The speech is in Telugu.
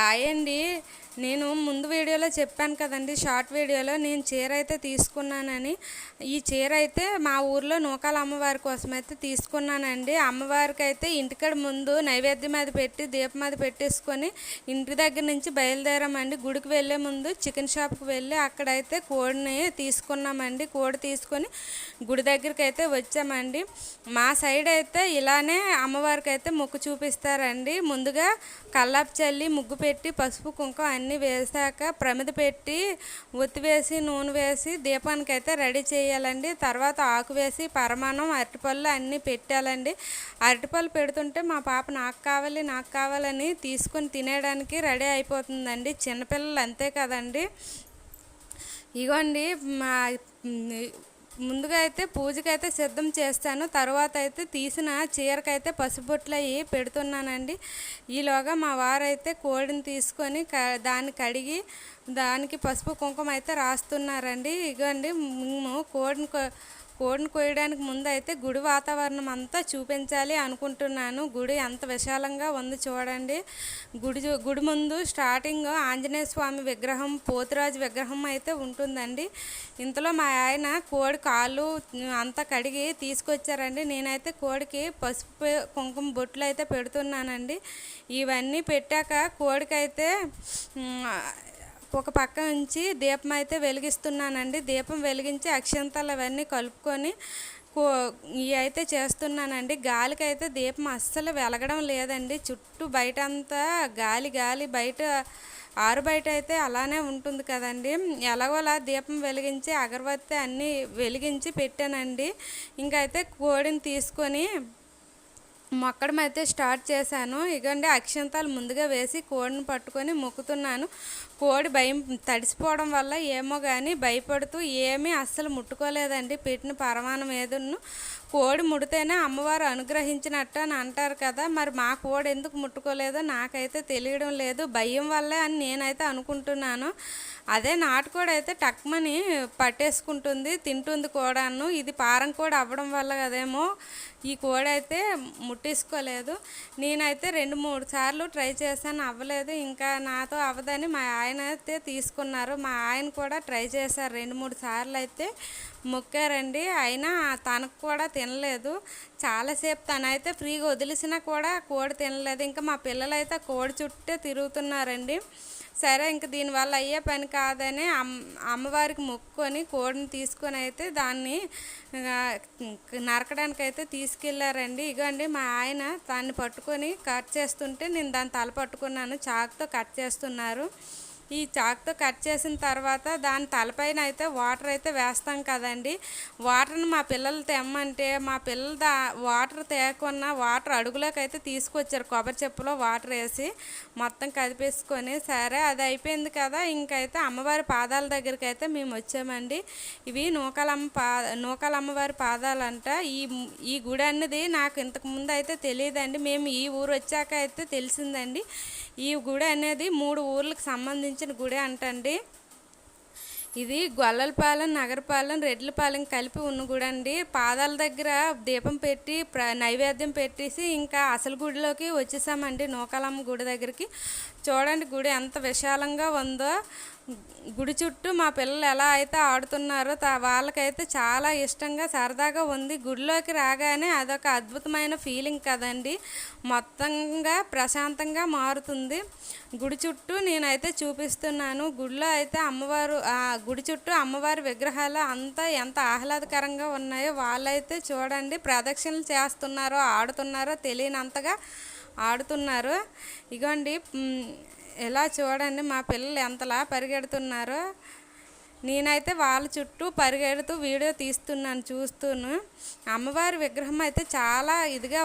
హాయ్ అండి. నేను ముందు వీడియోలో చెప్పాను కదండి షార్ట్ వీడియోలో నేను చీర అయితే తీసుకున్నానని. ఈ చీర అయితే మా ఊర్లో నూకాల అమ్మవారి కోసం అయితే తీసుకున్నానండి. అమ్మవారికి అయితే ఇంటికాడ ముందు నైవేద్యం మీద పెట్టి దీపం మీద పెట్టేసుకొని ఇంటి దగ్గర నుంచి బయలుదేరామండి. గుడికి వెళ్ళే ముందు చికెన్ షాప్కి వెళ్ళి అక్కడైతే కోడిని తీసుకున్నామండి. కోడి తీసుకొని గుడి దగ్గరికి అయితే వచ్చామండి. మా సైడ్ అయితే ఇలానే అమ్మవారికి అయితే మొక్కు చూపిస్తారండి. ముందుగా కల్లాపు చల్లి ముగ్గు పెట్టి పసుపు కుంకుమ అన్ని వేసాక ప్రమిద పెట్టి ఒత్తి వేసి నూనె వేసి దీపానికి అయితే రెడీ చేయాలండి. తర్వాత ఆకు వేసి పరమాణం అరటిపళ్ళు అన్నీ పెట్టాలండి. అరటిపళ్ళు పెడుతుంటే మా పాప నాకు కావాలి నాకు కావాలని తీసుకొని తినేయడానికి రెడీ అయిపోతుందండి. చిన్నపిల్లలు అంతే కదండి. ఇగోండి మా ముందుగా అయితే పూజకైతే సిద్ధం చేస్తాను. తర్వాత అయితే తీసిన చీరకైతే పసుబొట్లు అవి పెడుతున్నానండి. ఈలోగా మా వారైతే కోడిని తీసుకొని క దాన్ని కడిగి దానికి పసుపు కుంకుమ అయితే రాస్తున్నారండి. ఇగోండి మేము కోడిని కోడిని కోయడానికి ముందు అయితే గుడి వాతావరణం అంతా చూపించాలి అనుకుంటున్నాను. గుడి ఎంత విశాలంగా ఉంది చూడండి. గుడి గుడి ముందు స్టార్టింగ్ ఆంజనేయ స్వామి విగ్రహం పోతురాజు విగ్రహం అయితే ఉంటుందండి. ఇంతలో మా ఆయన కోడి కాళ్ళు అంతా కడిగి తీసుకొచ్చారండి. నేనైతే కోడికి పసుపు కుంకుమ బొట్లు అయితే పెడుతున్నానండి. ఇవన్నీ పెట్టాక కోడికైతే ఒక పక్క నుంచి దీపం అయితే వెలిగిస్తున్నానండి. దీపం వెలిగించి అక్షంతలు అవన్నీ కలుపుకొని కో ఇవి అయితే చేస్తున్నానండి. గాలికి అయితే దీపం అస్సలు వెలగడం లేదండి. చుట్టూ బయట అంతా గాలి గాలి బయట ఆరు బయట అయితే అలానే ఉంటుంది కదండి. ఎలాగోలా దీపం వెలిగించి అగరబత్తి అన్నీ వెలిగించి పెట్టానండి. ఇంకైతే కోడిని తీసుకొని మొక్కడం అయితే స్టార్ట్ చేశాను. ఇగండి అక్షంతాలు ముందుగా వేసి కోడిని పట్టుకొని మొక్కుతున్నాను. కోడి భయం తడిసిపోవడం వల్ల ఏమో కానీ భయపడుతూ ఏమీ అస్సలు ముట్టుకోలేదండి. పెట్టిన పరమాణం ఏదన్ను. కోడి ముడితేనే అమ్మవారు అనుగ్రహించినట్టు అని అంటారు కదా. మరి మా కోడి ఎందుకు ముట్టుకోలేదో నాకైతే తెలియడం లేదు. భయం వల్లే అని నేనైతే అనుకుంటున్నాను. అదే నాటుకోడి అయితే టక్మని పట్టేసుకుంటుంది తింటుంది కూడాను. ఇది పారం కోడి అవ్వడం వల్ల కదేమో. ఈ కోడి అయితే ముట్టేసుకోలేదు నేనైతే రెండు మూడు సార్లు ట్రై చేశాను అవ్వలేదు. ఇంకా నాతో అవ్వదని మా ఆయన అయితే తీసుకున్నారు. మా ఆయన కూడా ట్రై చేశారు. రెండు మూడు సార్లు అయితే మొక్కారండి. అయినా తనకు కూడా తినలేదు. చాలాసేపు తనైతే ఫ్రీగా వదిలేసినా కూడా కోడి తినలేదు. ఇంకా మా పిల్లలు అయితే కోడి చుట్టే తిరుగుతున్నారండి. సరే ఇంక దీనివల్ల అయ్యే పని కాదని అమ్ అమ్మవారికి మొక్కుకొని కోడిని తీసుకొని అయితే దాన్ని నరకడానికి అయితే తీసుకెళ్ళారండి ఇగోండి మా ఆయన దాన్ని పట్టుకొని కట్ చేస్తుంటే నేను దాన్ని తల పట్టుకున్నాను. చాకుతో కట్ చేస్తున్నారు. ఈ చాక్తో కట్ చేసిన తర్వాత దాని తలపైన అయితే వాటర్ అయితే వేస్తాం కదండి. వాటర్ని మా పిల్లలు తెమ్మంటే మా పిల్లలు దా వాటర్ తేకున్న వాటర్ అడుగులోకి అయితే తీసుకొచ్చారు కొబ్బరి చెప్పులో వాటర్ వేసి మొత్తం కదిపేసుకొని సరే అది అయిపోయింది కదా ఇంకైతే అమ్మవారి పాదాల దగ్గరికి అయితే మేము వచ్చామండి. ఇవి నూకాలమ్మ పా నూకలమ్మవారి పాదాలంట. ఈ ఈ గుడి అన్నది నాకు ఇంతకు ముందు అయితే తెలియదండి. మేము ఈ ఊరు వచ్చాక అయితే తెలిసిందండి. ఈ గుడి అనేది మూడు ఊర్లకు సంబంధించి సంబంధించిన గుడి అంటండి. ఇది గొల్లలపాలెం నగరపాలెం రెడ్లపాలెం కలిపి ఉన్న గుడి అండి. పాదాల దగ్గర దీపం పెట్టి ప్ర నైవేద్యం పెట్టేసి ఇంకా అసలు గుడిలోకి వచ్చేసామండి నూకాలమ్మ గుడి దగ్గరికి. చూడండి గుడి ఎంత విశాలంగా ఉందో. గుడి చుట్టూ మా పిల్లలు ఎలా అయితే ఆడుతున్నారో వాళ్ళకైతే చాలా ఇష్టంగా సరదాగా ఉంది. గుడిలోకి రాగానే అదొక అద్భుతమైన ఫీలింగ్ కదండి. మొత్తంగా ప్రశాంతంగా మారుతుంది. గుడి చుట్టూ నేనైతే చూపిస్తున్నాను. గుడిలో అయితే అమ్మవారు గుడి చుట్టూ అమ్మవారి విగ్రహాలు అంతా ఎంత ఆహ్లాదకరంగా ఉన్నాయో వాళ్ళైతే చూడండి ప్రదక్షిణలు చేస్తున్నారో ఆడుతున్నారో తెలియనంతగా ఆడుతున్నారు. ఇగోండి ఎలా చూడండి మా పిల్లలు ఎంతలా పరిగెడుతున్నారో. నేనైతే వాళ్ళ చుట్టూ పరిగెడుతూ వీడియో తీస్తున్నాను చూస్తూను. అమ్మవారి విగ్రహం అయితే చాలా ఇదిగా